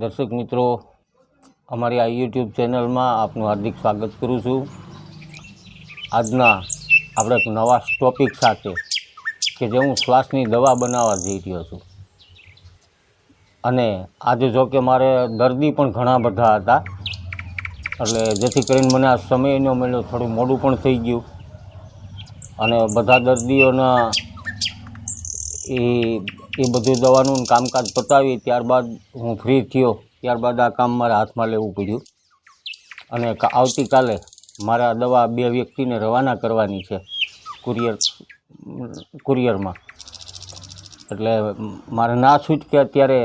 દર્શક મિત્રો, અમારી આ યુટ્યુબ ચેનલમાં આપનું હાર્દિક સ્વાગત કરું છું. આજના આપણે એક નવા ટોપિક સાથે કે જે હું શ્વાસની દવા બનાવવા જઈ રહ્યો છું. અને આજે જો કે મારે દર્દી પણ ઘણા બધા હતા, એટલે જેથી કરીને મને આ સમય ન મળ્યો, થોડું મોડું પણ થઈ ગયું. અને બધા દર્દીઓના એ એ બધું દવાનું કામકાજ પતાવી ત્યારબાદ હું ફ્રી થયો, ત્યારબાદ આ કામ મારા હાથમાં લેવું પડ્યું. અને આવતીકાલે મારે દવા બે વ્યક્તિને રવાના કરવાની છે, કુરિયર, કુરિયરમાં. એટલે મારે ના છૂટકે અત્યારે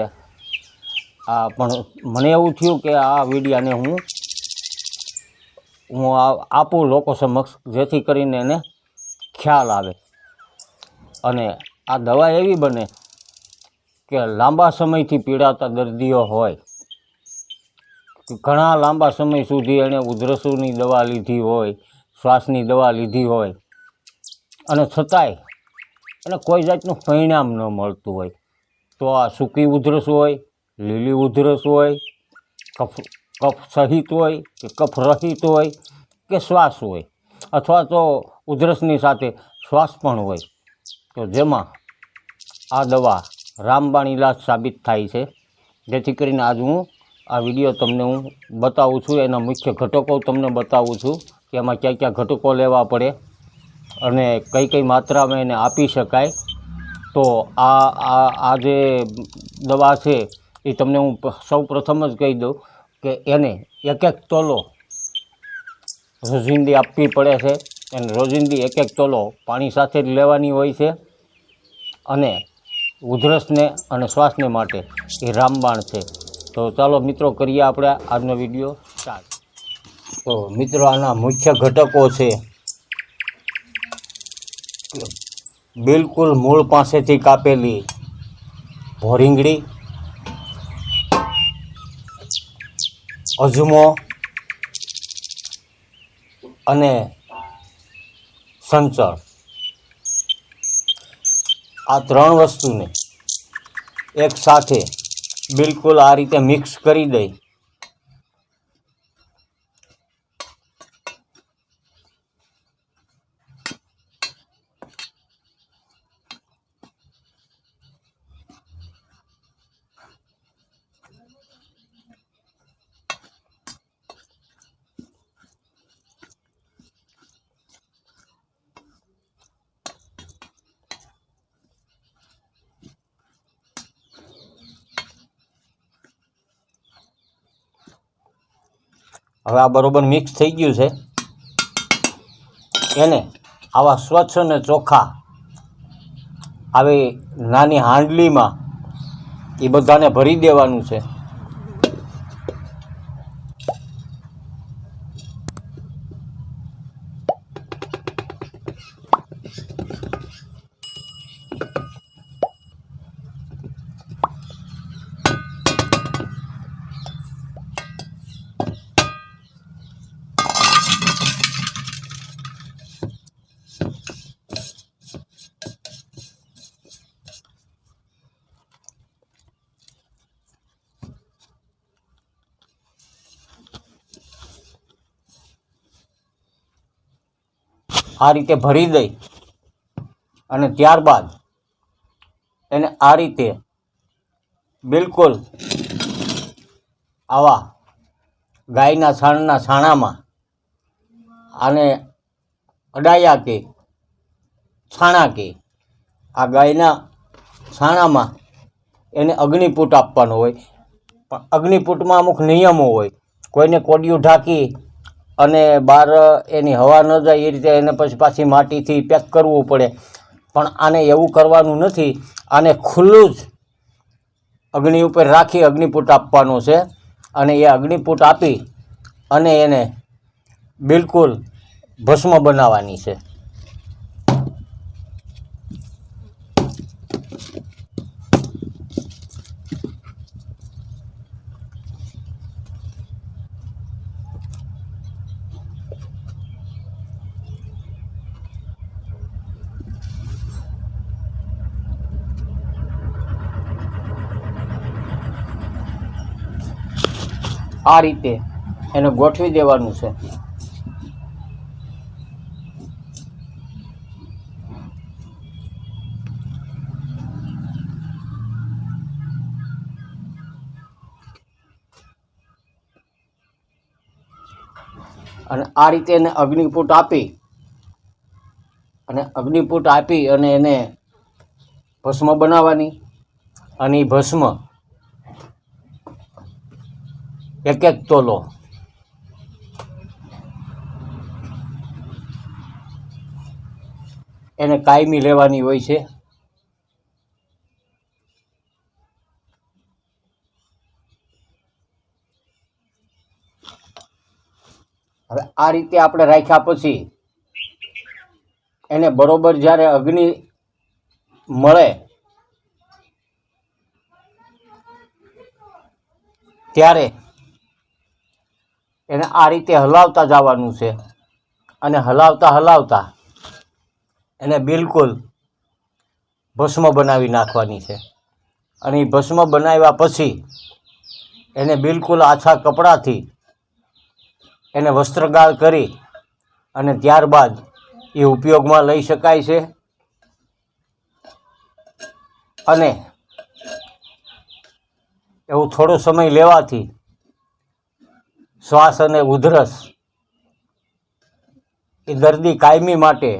આ, પણ મને એવું થયું કે આ વિડીયાને હું હું આપું લોકો સમક્ષ જેથી કરીને એને ખ્યાલ આવે. અને આ દવા એવી બને કે લાંબા સમયથી પીડાતા દર્દીઓ હોય. ઘણા લાંબા સમય સુધી એણે ઉધરસોની દવા લીધી હોય, શ્વાસની દવા લીધી હોય. અને છતાંય એને કોઈ જાતનું પરિણામ ન મળતું હોય. તો આ સૂકી ઉધરસ હોય, લીલી ઉધરસ હોય, કફ કફ સહિત હોય કે કફ રહિત હોય કે શ્વાસ હોય. અથવા તો ઉધરસની સાથે શ્વાસ પણ હોય. તો જેમાં આ દવા રામબાણ ઇલાજ સાબિત થાય છે. જેથી કરીને આજ હું આ વીડિયો તમને હું બતાવું છું, એના મુખ્ય ઘટકો તમને બતાવું છું કે એમાં કયા કયા ઘટકો લેવા પડે અને કઈ કઈ માત્રામાં એને આપી શકાય. તો આ આ આ જે દવા છે એ તમને હું સૌ પ્રથમ જ કહી દઉં કે એને એક એક તોલો રોજિંદી આપવી પડે છે. અને રોજિંદી એક એક તોલો પાણી સાથે જ લેવાની હોય છે. અને ઉધરસને અને શ્વાસને માટે એ રામબાણ છે. તો ચાલો મિત્રો કરીએ આપણે આજનો વીડિયો સ્ટાર્ટ. તો મિત્રો આના મુખ્ય ઘટકો છે. બિલકુલ મૂળ પાસેથી કાપેલી ભોરીંગડી, અજમો અને સંચળ. આ ત્રણ વસ્તુને એક સાથે બિલકુલ આ રીતે મિક્સ કરી દઈ. હવે આ બરાબર મિક્સ થઈ ગયું છે. એને આવા સ્વચ્છ અને ચોખ્ખા આવી નાની હાંડલીમાં એ બધાને ભરી દેવાનું છે. આ રીતે ભરી દઈ અને ત્યારબાદ એને આ રીતે બિલકુલ આવા ગાયના છાણના છાણામાં આને અડાયા કે છાણા કે આ ગાયના છાણામાં એને અગ્નિપુટ આપવાનો હોય. પણ અગ્નિપુટમાં અમુક નિયમો હોય. કોઈને કોડિયું ઢાંકી અને બહાર એની હવા ન જાય એ રીતે એને પછી પાછી માટીથી પેક કરવું પડે. પણ આને એવું કરવાનું નથી. આને ખુલ્લું જ અગ્નિ ઉપર રાખી અગ્નિપુટ આપવાનો છે. અને એ અગ્નિપુટ આપી અને એને બિલકુલ ભસ્મ બનાવવાની છે. આ રીતે એને ગોઠવી દેવાનું છે. અને આ રીતે એને અગ્નિપુટ આપી, અને અગ્નિપુટ આપી અને એને ભસ્મ બનાવવાની. અને એ ભસ્મ એક એક તોલો એને કાયમી લેવાની હોય છે. હવે આ રીતે આપણે રાખ્યા પછી એને બરોબર જ્યારે અગ્નિ મળે, ત્યારે એને આ રીતે હલાવતા જવાનું છે. અને હલાવતા હલાવતા એને બિલકુલ ભસ્મ બનાવી નાખવાની છે. અને એ ભસ્મ બનાવ્યા પછી એને બિલકુલ આછા કપડાથી એને વસ્ત્રગાળ કરી અને ત્યારબાદ એ ઉપયોગમાં લઈ શકાય છે. અને એવું થોડો સમય લેવાથી શ્વાસ અને ઉધરસ એ દર્દી કાયમી માટે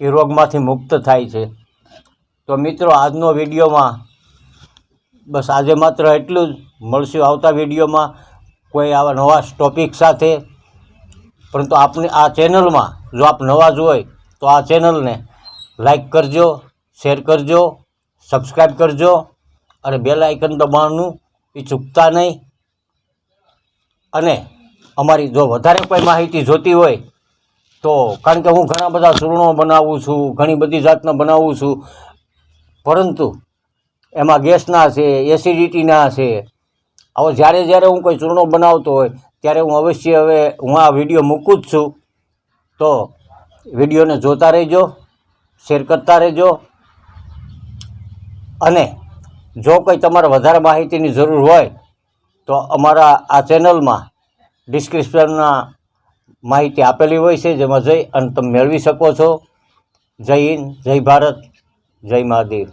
એ રોગમાંથી મુક્ત થાય છે. તો મિત્રો, આજનો વિડીયોમાં બસ આજે માત્ર એટલું જ. મળશું આવતા વિડીયોમાં કોઈ આવા નવા ટોપિક સાથે. પરંતુ આપની આ ચેનલમાં જો આપ નવા જ હોય, તો આ ચેનલને લાઈક કરજો, શેર કરજો, સબસ્ક્રાઈબ કરજો અને બેલ આઇકન દબાવવાનું એ ચૂકતા નહીં. અને અમારી જો વધારે કોઈ માહિતી જોતી હોય, તો કારણ કે હું ઘણા બધા ચૂર્ણો બનાવું છું, ઘણી બધી જાતના બનાવું છું, પરંતુ એમાં ગેસના છે, એસિડિટીના છે હવે જ્યારે જ્યારે હું કોઈ ચૂર્ણો બનાવતો હોય, ત્યારે હું અવશ્ય હવે હું આ વીડિયો મૂકું જ છું. તો વિડીયોને જોતા રહેજો, શેર કરતા રહેજો, અને જો કોઈ તમારે વધારે માહિતીની જરૂર હોય તો અમારા આ ચેનલમાં ડિસ્ક્રિપ્શનમાં માહિતી આપેલી હોય છે, જેમાં જઈ અને તમે મેળવી શકો છો. જય હિન્દ, જય ભારત, જય મહાદેવ.